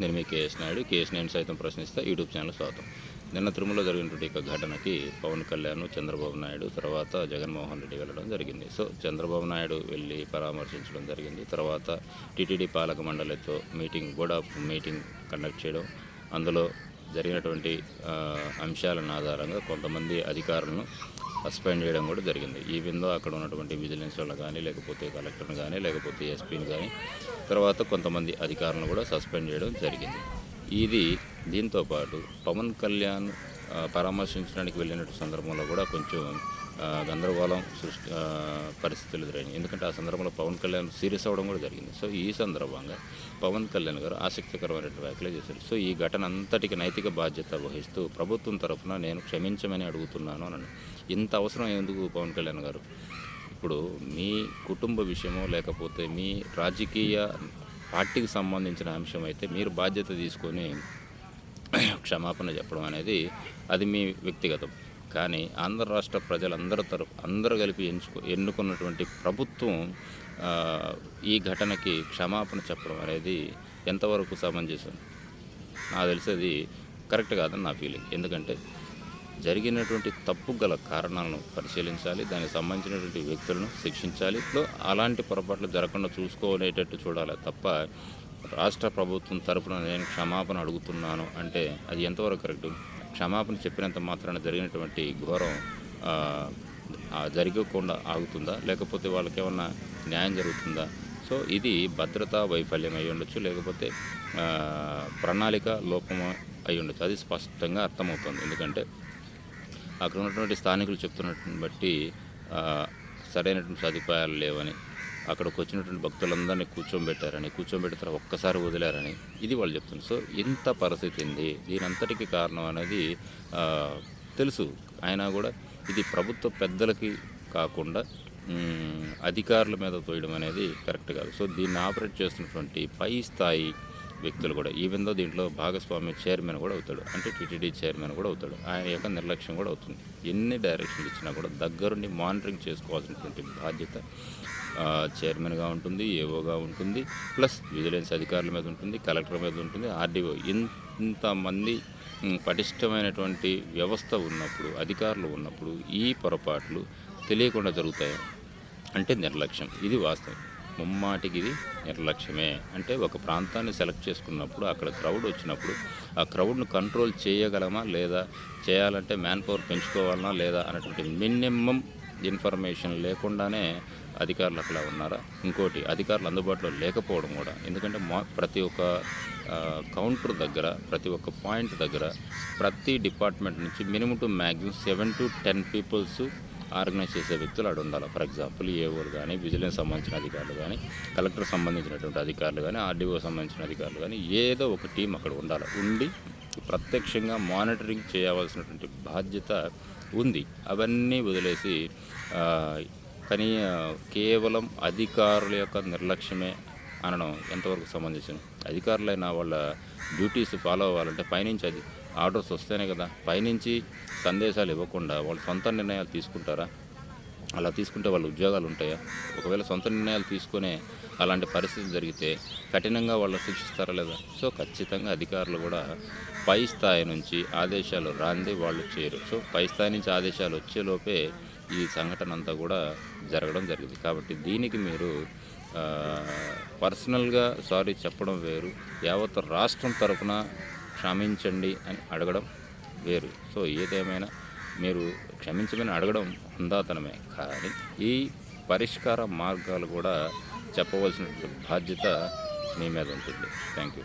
నేను మీ KS Naidu. KS నేను సైతం ప్రశ్నిస్తా. యూట్యూబ్ ఛానల్ స్వాగతం. నిన్న తిరుమల జరిగినటువంటి ఒక ఘటనకి పవన్ కళ్యాణ్ చంద్రబాబు నాయుడు తర్వాత జగన్మోహన్ రెడ్డి వెళ్ళడం జరిగింది. సో చంద్రబాబు నాయుడు వెళ్ళి పరామర్శించడం జరిగింది. తర్వాత టీటీడీ పాలక మండలితో meeting board of meeting conduct చేయడం. అందులో జరిగినటువంటి అంశాలను ఆధారంగా కొంతమంది అధికారులను సస్పెండ్ చేయడం కూడా జరిగింది. ఈ విందో అక్కడ ఉన్నటువంటి విజిలెన్స్ వాళ్ళు కానీ లేకపోతే కలెక్టర్ని కానీ లేకపోతే ఎస్పీని కానీ తర్వాత కొంతమంది అధికారులను కూడా సస్పెండ్ చేయడం జరిగింది. ఇది దీంతో పాటు పవన్ కళ్యాణ్ పరామర్శించడానికి వెళ్ళినటువంటి సందర్భంలో కూడా కొంచెం గందరగోళం సృష్టి పరిస్థితులు ఎదురైనాయి. ఎందుకంటే ఆ సందర్భంలో పవన్ కళ్యాణ్ సీరియస్ అవ్వడం కూడా జరిగింది. సో ఈ సందర్భంగా పవన్ కళ్యాణ్ గారు ఆసక్తికరమైన వ్యాఖ్యలు చేశారు. సో ఈ ఘటన అంతటికి నైతిక బాధ్యత వహిస్తూ ప్రభుత్వం తరఫున నేను క్షమించమని అడుగుతున్నాను అని ఇంత అవసరం ఎందుకు పవన్ కళ్యాణ్ గారు? ఇప్పుడు మీ కుటుంబ విషయమో లేకపోతే మీ రాజకీయ పార్టీకి సంబంధించిన అంశం అయితే మీరు బాధ్యత తీసుకొని క్షమాపణ చెప్పడం అనేది అది మీ వ్యక్తిగతం. కానీ ఆంధ్ర రాష్ట్ర ప్రజలందరి తరపు అందరూ కలిపి ఎంచుకో ఎన్నుకున్నటువంటి ప్రభుత్వం ఈ ఘటనకి క్షమాపణ చెప్పడం అనేది ఎంతవరకు సమంజసం? నాకు తెలిసేది కరెక్ట్ కాదని నా ఫీలింగ్. ఎందుకంటే జరిగినటువంటి తప్పు గల కారణాలను పరిశీలించాలి దానికి సంబంధించినటువంటి వ్యక్తులను శిక్షించాలి. ఇప్పుడు అలాంటి పొరపాట్లు జరగకుండా చూసుకోనేటట్టు చూడాలి తప్ప రాష్ట్ర ప్రభుత్వం తరపున నేను క్షమాపణ అడుగుతున్నాను అంటే అది ఎంతవరకు కరెక్ట్? క్షమాపణ చెప్పినంత మాత్రాన జరిగినటువంటి ఘోరం జరగకుండా ఆగుతుందా? లేకపోతే వాళ్ళకి ఏమన్నా న్యాయం జరుగుతుందా? సో ఇది భద్రతా వైఫల్యం అయి ఉండొచ్చు లేకపోతే ప్రణాళిక లోపం అయి ఉండొచ్చు. అది స్పష్టంగా అర్థమవుతుంది. ఎందుకంటే అక్కడ ఉన్నటువంటి స్థానికులు చెప్తున్నటువంటి బట్టి సరైనటువంటి సదుపాయాలు లేవని అక్కడికి వచ్చినటువంటి భక్తులందరినీ కూర్చోబెట్టారని కూర్చోబెట్టిన తర్వాత ఒక్కసారి వదిలారని ఇది వాళ్ళు చెప్తున్నారు. సో ఇంత పరిస్థితి ఉంది. దీనంతటికి కారణం అనేది తెలుసు. అయినా కూడా ఇది ప్రభుత్వ పెద్దలకి కాకుండా అధికారుల మీద తోయడం అనేది కరెక్ట్ కాదు. సో దీన్ని ఆపరేట్ చేస్తున్నటువంటి పై స్థాయి వ్యక్తులు కూడా. ఈవెన్ దో దీంట్లో భాగస్వామి చైర్మన్ కూడా అవుతాడు. అంటే టీటీడీ చైర్మన్ కూడా అవుతాడు. ఆయన యొక్క నిర్లక్ష్యం కూడా అవుతుంది. ఎన్ని డైరెక్షన్లు ఇచ్చినా కూడా దగ్గరుండి మానిటరింగ్ చేసుకోవాల్సినటువంటి బాధ్యత చైర్మన్గా ఉంటుంది ఏవోగా ఉంటుంది. ప్లస్ విజిలెన్స్ అధికారుల మీద ఉంటుంది కలెక్టర్ మీద ఉంటుంది ఆర్డీఓ ఇంతమంది పటిష్టమైనటువంటి వ్యవస్థ ఉన్నప్పుడు అధికారులు ఉన్నప్పుడు ఈ పొరపాట్లు తెలియకుండా జరుగుతాయి? అంటే నిర్లక్ష్యం. ఇది వాస్తవం. ముమ్మాటికి ఇది నిర్లక్ష్యమే. అంటే ఒక ప్రాంతాన్ని సెలెక్ట్ చేసుకున్నప్పుడు అక్కడ క్రౌడ్ వచ్చినప్పుడు ఆ క్రౌడ్ను కంట్రోల్ చేయగలమా లేదా చేయాలంటే మ్యాన్ పవర్ పెంచుకోవాలనా లేదా అనేటువంటి మినిమం ఇన్ఫర్మేషన్ లేకుండానే అధికారులు అక్కడ ఉన్నారా? ఇంకోటి అధికారులు అందుబాటులో లేకపోవడం కూడా. ఎందుకంటే మా ప్రతి ఒక్క కౌంటర్ దగ్గర ప్రతి ఒక్క పాయింట్ దగ్గర ప్రతి డిపార్ట్మెంట్ నుంచి minimum to maximum seven to ten peoples organise చేసే వ్యక్తులు అక్కడ ఉండాలి. ఫర్ ఎగ్జాంపుల్ ఏఓలు కానీ విజిలెన్స్ సంబంధించిన అధికారులు కానీ కలెక్టర్ సంబంధించినటువంటి అధికారులు కానీ ఆర్డీఓ సంబంధించిన అధికారులు కానీ ఏదో ఒక టీం అక్కడ ఉండాలి. ఉండి ప్రత్యక్షంగా మానిటరింగ్ చేయవలసినటువంటి బాధ్యత ఉంది. అవన్నీ వదిలేసి కానీ కేవలం అధికారుల యొక్క నిర్లక్ష్యమే అనడం ఎంతవరకు సంబంధించిన అధికారులైన వాళ్ళ డ్యూటీస్ ఫాలో అవ్వాలంటే పైనుంచి అది ఆర్డర్స్ వస్తేనే కదా. పైనుంచి సందేశాలు ఇవ్వకుండా వాళ్ళు సొంత నిర్ణయాలు తీసుకుంటారా? అలా తీసుకుంటే వాళ్ళ ఉద్యోగాలు ఉంటాయా? ఒకవేళ సొంత నిర్ణయాలు తీసుకునే అలాంటి పరిస్థితి జరిగితే కఠినంగా వాళ్ళని శిక్షిస్తారా లేదా? సో ఖచ్చితంగా అధికారులు కూడా పై స్థాయి నుంచి ఆదేశాలు రాంది వాళ్ళు చేయరు. సో పై స్థాయి నుంచి ఆదేశాలు వచ్చేలోపే ఈ సంఘటన అంతా కూడా జరగడం జరిగింది. కాబట్టి దీనికి మీరు పర్సనల్గా సారీ చెప్పడం వేరు. యావత్ రాష్ట్రం తరపున క్షమించండి అని అడగడం వేరు. సో ఏదేమైనా మీరు క్షమించమని అడగడం హుందాతనమే. కానీ ఈ పరిష్కార మార్గాలు కూడా చెప్పవలసిన బాధ్యత మీ మీద ఉంటుంది. Thank you.